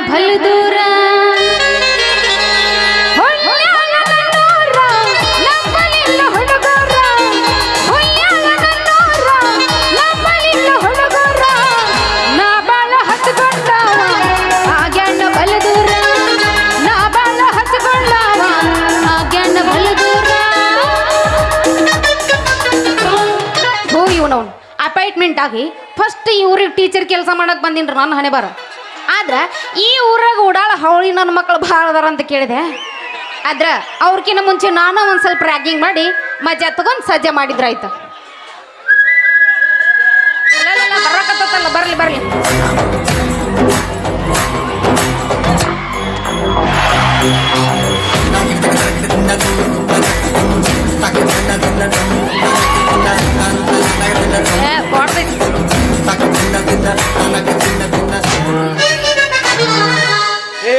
ಬಲ ದೂರ. ಅಪಾಯಿಂಟ್ಮೆಂಟ್ ಆಗಿ ಫಸ್ಟ್ ಇವ್ರಿಗೆ ಟೀಚರ್ ಕೆಲಸ ಮಾಡಕ್ ಬಂದಿನ್ರಿ ನಾನು ಹಣೆ ಬರ. ಆದ್ರೆ ಈ ಊರಾಗ ಓಡಾಳ ಹೌಳಿ ನನ್ನ ಮಕ್ಕಳು ಭಾಳ ಅದಾರ ಅಂತ ಕೇಳಿದೆ. ಆದ್ರೆ ಅವ್ರಕಿನ್ನ ಮುಂಚೆ ನಾನು ಒಂದು ಸ್ವಲ್ಪ ರ್ಯಾಗಿಂಗ್ ಮಾಡಿ ಮಜಾ ತಗೊಂಡು ಸಜ್ಜೆ ಮಾಡಿದ್ರಾಯ್ತು ಬರಕತ್ತಲ್ಲ ಬರ್ಲಿ ಬರ್ಲಿ. ಕೊಡ್ಬೇಕು. ಏ,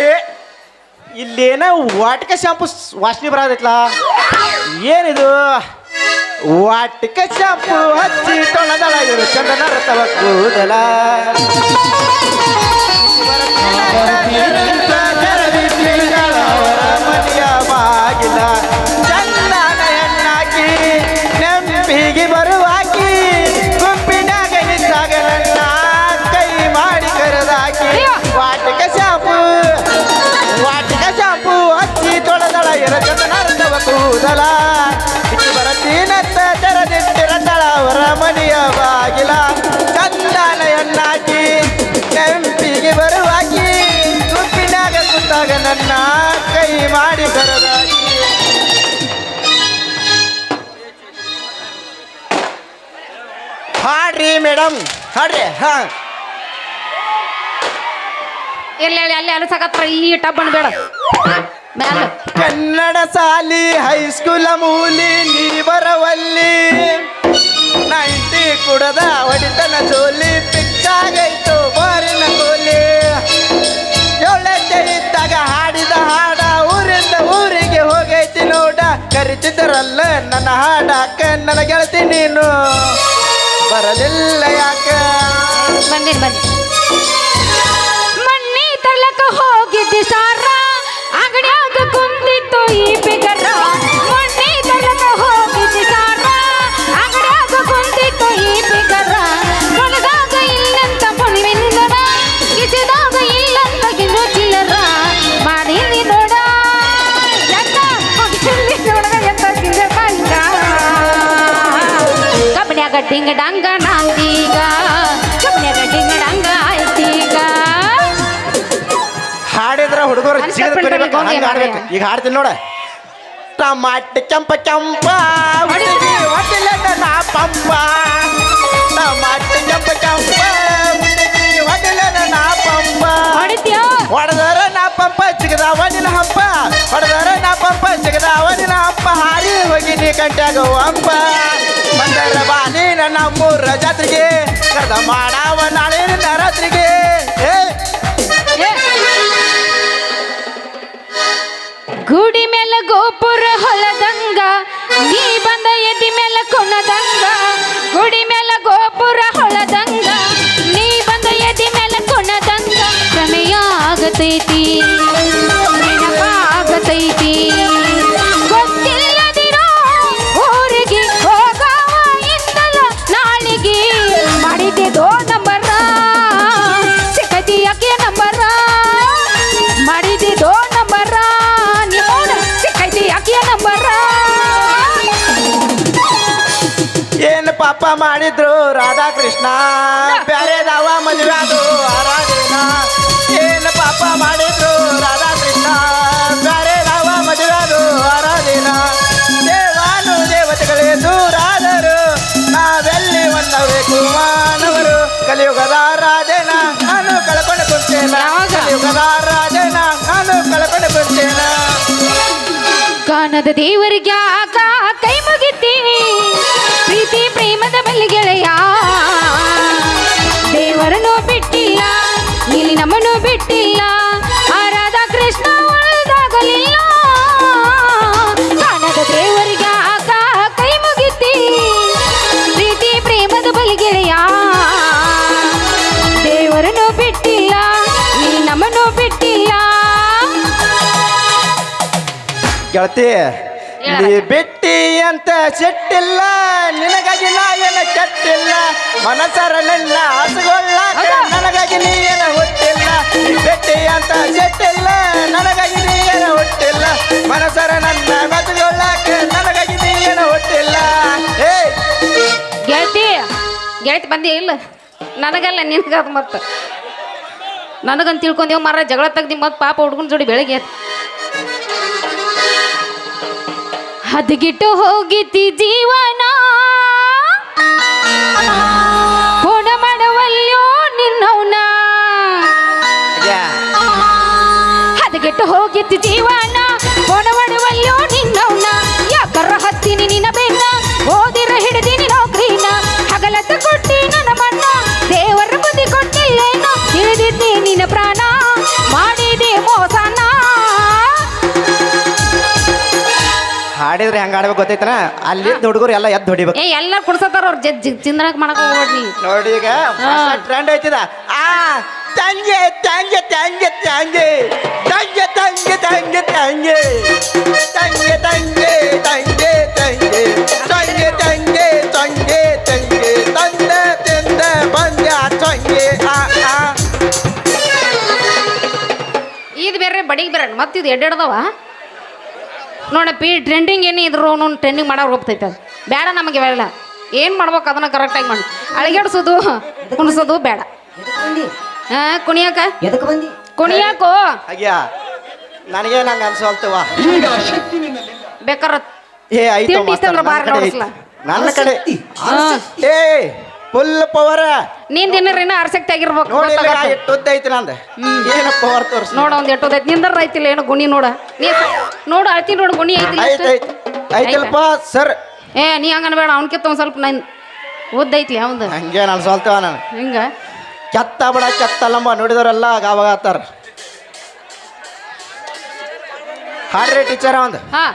ಇಲ್ಲೇನ ವಾಟಿಕ ಶಾಂಪು ವಾಸನೆ ಬರೋದೈತ್ಲ ಏನಿದು? ವಾಟಿಕ ಶಾಂಪು ಹಚ್ಚಿ ತೊಳೆದಳ ಇವರು ಚಂದನ ರಥವ ಕೂದಲ. ಬಿಚ್ಚಿ ಬರತೀನತ್ತ ತೆರೆದಿಟ್ಟಿರತಳ ಅವರ ಮನೆಯ ಬಾಗಿಲ. ಚಂದನ ಕೆಂಪಿಗೆ ಬರುವಾಕಿ. ಗುಂಪಿನಾಗ ಕುತ್ತಾಗ ನನ್ನ ಕೈ ಮಾಡಿ ಕರೆದಾಕಿ ಹಾಡ್ರಿ ಮೇಡಮ್ ಹಾಡ್ರಿ, ಹಾ. ಎಲ್ಲಿ ಅಲ್ಲಿ ಅಲ್ಲಿ ಅಲಸಕತ್ರ ಈ ಟಬ್ಬನ್ ಬೇಡ ಕನ್ನಡ ಸಾಲಿ ಹೈಸ್ಕೂಲ ಮೂಲಿ ನೀ ಬರವಲ್ಲಿ ನೈಂಟಿ ಕುಡದ ಒಡಿತನ ಜೋಲಿ ಪಿಚ್ಚಾಗೈತು ಬಾರಿನ ಕೋಲಿ. ಏಳಕ್ಕೆ ಇದ್ದಾಗ ಹಾಡಿದ ಹಾಡ ಊರಿಂದ ಊರಿಗೆ ಹೋಗೈತಿ ನೋಡ. ಕರಿತಿದ್ದರಲ್ಲ ನನ್ನ ಹಾಡಾಕ ನನ್ನ ಗೆಳತಿ ನೀನು. ಬರಲಿಲ್ಲ ಯಾಕ? ಬನ್ನಿ ಬನ್ನಿ. ಮಣ್ಣಿ ತಳಕ ಹೋಗಿದ್ದಿ ಸಾರ. ಡಿಂಗ ಡಂಗ ನಾಂದೀಗ ಕಬ್ಬನ್ಯಾಗ ಡಿಂಗ ಡಂಗ ಹುಡುಗರು ಅನ್ಸ ಜಿಗಿದು ಪೆಟ್ಟು ಕುಣಿಬೇಕು ಹೋಗಿ ಹಂಗ ಆಡ್ಬೇಕು ಮಾರಾಯ. ಈಗ ಹಾಡ್ತೀನಿ ನೋಡ ಟಮಾಟ ಕೆಂಪ ಕೆಂಪ ಹುಡುಗಿ ಹೊಟ್ಟಿಲೆ ನನ್ನ ಪಂಪ ಟಮಾಟ ಕೆಂಪ ಕೆಂಪ ಹುಡುಗಿ ಹೊಟ್ಟಿಲೆ ನನ್ನ ಪಂಪ ಹೊಡಿತೀಯ ಹೊಡೆದರ ನಾ ಪಂಪ ಸಿಗದಾವ ನಿನ್ನ ಹಂಪ ಹೊಡೆದರ ನಾ ಪಂಪ ಸಿಗದಾವ ನಿನ್ನ ಹಂಪ ಹಾರಿ ಹೋಗಿ ನೀ ಕಂಟ್ಯಾಗ ಹಂಪ ಬಂದರ ಬಾ ನೀನ ನಮ್ಮೂರ ಜಾತ್ರೆಗೆ ಕರೆದ ಮಾಡಾವ ನಾಳೆ ನಿನ್ನ ರಾತ್ರಿಗೆ ಏ ಗುಡಿ ಮೇಲೆ ಗೋಪುರ ಹೊಲದಂಗ, ನೀ ಬಂದ ಎದಿ ಮೇಲೆ ಕೊನದಂಗ ಗುಡಿ ಮೇಲೆ ಗೋಪುರ ಹೊಲದಂಗ, ನೀ ಬಂದ ಎದಿ ಮೇಲೆ ಕೊನದಂಗ ಪ್ರಮೇಯ ಆಗತೈತಿ. ಪಾಪ ಮಾಡಿದ್ರು ರಾಧಾಕೃಷ್ಣ. ಬ್ಯಾರೆದವ ಮದುವೆ ಅದು ಆರಾಧನ ಏನು ಪಾಪ ಮಾಡಿದ್ರು ರಾಧಾಕೃಷ್ಣ. ಬ್ಯಾರೆದವ ಮದುವೆ ಅದು ಆರಾಧೀನ ದೇವಾನು ದೇವತೆಗಳೇ ದೂರಾದರು. ನಾವೆಲ್ಲಿ ಒಂದಬೇಕು ಮಾನವರು? ಕಲಿಯುಗದ ರಾಧೇನ ನಾನು ಕಳ್ಕೊಂಡು ಕುಂತೇನ? ಕಲಿಯುಗದ ರಾಧೇನ ನಾನು ಕಳ್ಕೊಂಡು ಕುಂತೇನ. ಕಾನದ ದೇವರಿಗೆ ಆಕ ಬರಲಿಲ್ಲ ಪ್ರಾಣದ ಕೈ ಮುಗಿತಿ. ಪ್ರೇಮದ ದೇವರನ್ನು ಬಿಟ್ಟಿಲ್ಲ ನೀ ಬಿಟ್ಟಿಲ್ಲ. ಗೆಳತಿ ನೀ ಬಿಟ್ಟಿ ಅಂತ ಚೆಟ್ಟಿಲ್ಲ ನಿನಗಾಗಿ ಏನ ಕೆಟ್ಟಿಲ್ಲ. ಮನಸರ ನನ್ನ ಹಸುಗೊಳ್ಳ ನನಗಾಗಿ ನೀ ಏನ ಹುಟ್ಟಿಲ್ಲ. ಬಿಟ್ಟಿ ಅಂತ ಚೆಟ್ಟಿಲ್ಲ ಮನಸರ ನನ್ನ ಬದುಕೊಳ್ಳಕ್ಕೆ ನನಗಾಗಿ ನೀ ಹೊಟ್ಟಿಲ್ಲ ಏ! ಗೆಳತಿ ಗೆಳತಿ ಬಂದಿ ಇಲ್ಲ? ನನಗಲ್ಲ ನಿನಗದು ಮತ್ತೆ. ನನಗಂತ ತಿಳ್ಕೊಂಡೇವು ಮಾರ ಜಗಳ ತೆಗ್ದಿ ಮತ್ತೆ ಪಾಪ ಹುಡ್ಗನ ಜೋಡಿ ಬೆಳಗ್ಗೆ ಹದಗಿಟ್ಟು ಹೋಗಿತಿ ಜೀವನ. ಗುಣ ಮಾಡವಲ್ಯೋ ನಿನ್ನವನ. ಹದಗೆಟ್ಟು ಹೋಗಿತ್ತು ಜೀವನ. ಒಡವಡುವಲ್ಲೋ ನಿನ್ನ ಹಾಡಿದ್ರೆ ಹೆಂಗ ಆಡ್ಬೇಕು ಗೊತ್ತೈತನ? ಅಲ್ಲಿ ಹುಡುಗರು ಎಲ್ಲ ಎದ್ದು ಹೊಡಿಬೇಕು. ಏ ಎಲ್ಲ ಕುಡ್ಸತ್ತಾರ ಅವ್ರ ಜಿ ಚಿಂದನಕ್ ಮಾಡಕ್ ಹೋಗ್ಬೇಡಿ ನೋಡಿ ಈಗ ಟ್ರೆಂಡ್ ಐತಿದ. ಆ ತಂಗೆ ತಂಗೆ ತಂಗೆ ತಂಗೆ. ತಂಗೆ ತಂಗೆ ತಂಗೆ ತಂಗೆ. ತಂಗೆ ತಂಗೆ ತಂಗೆ ತಂಗೆ. ತಂಗೆ ತಂಗೆ ತಂಗೆ ತಂಗೆ. ತಂದ ತಿಂದ ಬಂದ ತಂಗೆ. ಆ ಆ. ಇದು ಬೇರೆ ಬಡಿಗೆ ಬರೋಣ ಮತ್ತೆ ಇದು ಎಡ್ಡೆಡ್ದವ? ನೋಡಪ್ಪಿ ಟ್ರೆಂಡಿಂಗ್ ಏನೇ ಇದ್ರು ಅವ್ನು ಟ್ರೆಂಡಿಂಗ್ ಮಾಡೋರು ಹೋಗ್ತೈತೆ ಅದು. ಬೇಡ ನಮಗೆ ಬೇಡ ಏನು ಮಾಡ್ಬೇಕು ಅದನ್ನ ಕರೆಕ್ಟಾಗಿ ಮಾಡಿ. ಅಳಿಗಾಡ್ಸೋದು ಕುಣಿಸೋದು ಬೇಡ. ಹಾಂ ಕುಣಿಯಾಕ? ಎದಕ್ಕೆ ಬಂದಿ? ಕುಣಿಯಾಕೋ? ಹಾಗ್ಯ? ನನಗೆ ನಂಗೆ ಅನ್ಸೋಲ್ತವ ಬೇಕಾರ ಏ ಐತಿ ಅಂದ್ರೆ ಇತ್ತಂದ್ರ ಬಾರ್. ನನ್ನ ಕಡೆ ಏ ಫುಲ್ ಪವರ್ ನೀನ್ ದಿನರಿನ ಆಸಕ್ತಿ ಆಗಿರ್ಬೇಕು. ನೋಡಿ ಇಲ್ಲಿ ಗೊತ್ತಾಗತ್ತೆ. ಉದ್ದ ಐತಿ ನಂದು. ಏನು ಪವರ್ ತೋರ್ಸ್? ನೋಡ ಒಂದ್ ಎಷ್ಟು ಐತಿ. ನಿಂದರ್ ಐತಿಲ್ಲ ಏನು ಗುಣಿ ನೋಡ. ನೀ ನೋಡು ಅಳ್ತಿ ನೋಡು ಗುಣಿ ಐತಿ ಐತಿ ಐತ್ ಐತಿಲ್ಪ ಸರ್. ಏ ನೀ ಹಂಗನ ಬೇಡ ಅವನ್ಕಿತ್ತ ಒಂದ್ ಸ್ವಲ್ಪ ನನ್ ಉದ್ದ ಐತಿ ಅವಂದು ಹಂಗೆ ನಾನು ಸೋಲ್ತೇವ ನಾನು. ಹಿಂಗ? ಕೆತ್ತ ಬಿಡ ಕೆತ್ತಲ್ಲಂಬ ನೋಡಿದವರೆಲ್ಲ ಗಾವಾಗ ಆತಾರ. ಹಾಡ್ರಿ ಟೀಚರ್ ಒಂದು ಹಾ.